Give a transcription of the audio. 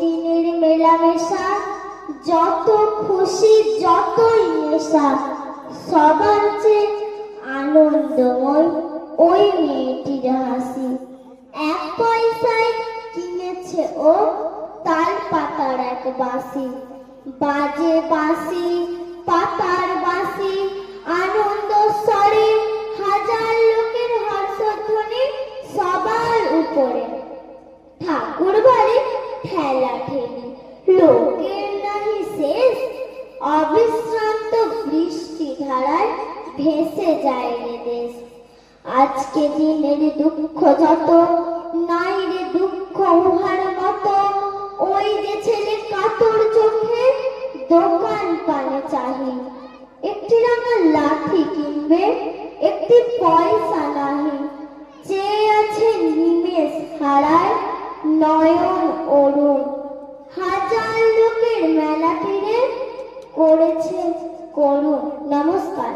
দিনের মেলামেশা, যত খুশি যতই নেশা, সবার চেয়ে আনন্দময় ওই মেয়েটির হাসি। এক পয়সায় কিনেছে ও তাল পাতার এক বাসি বাজে বাসি পাতার বাসি আনন্দ স্বরে হাজার লোকের হর্ষধ্বনি সবার উপরে। ঠাকুর বাড়ি ঠেলা ঠেলি লোকের নাহি শেষ। অবিশ্রান্ত বৃষ্টি ধারায় ভেসে যায় রে দেশ। আজকে দিনের দুঃখ যত, নাই রে দুঃখ উহার মতো। ওই যে ছেলে কাতর চোখে দোকান পানে চাহি। একটি রাঙা লাঠি কিনবে, একটি পয়সা নাহি। চেয়ে আছে নিমেষ হারায়, নয়ন অরুণ হাজার লোকের মেলা মেলাটিরে করেছে করুণ নমস্কার।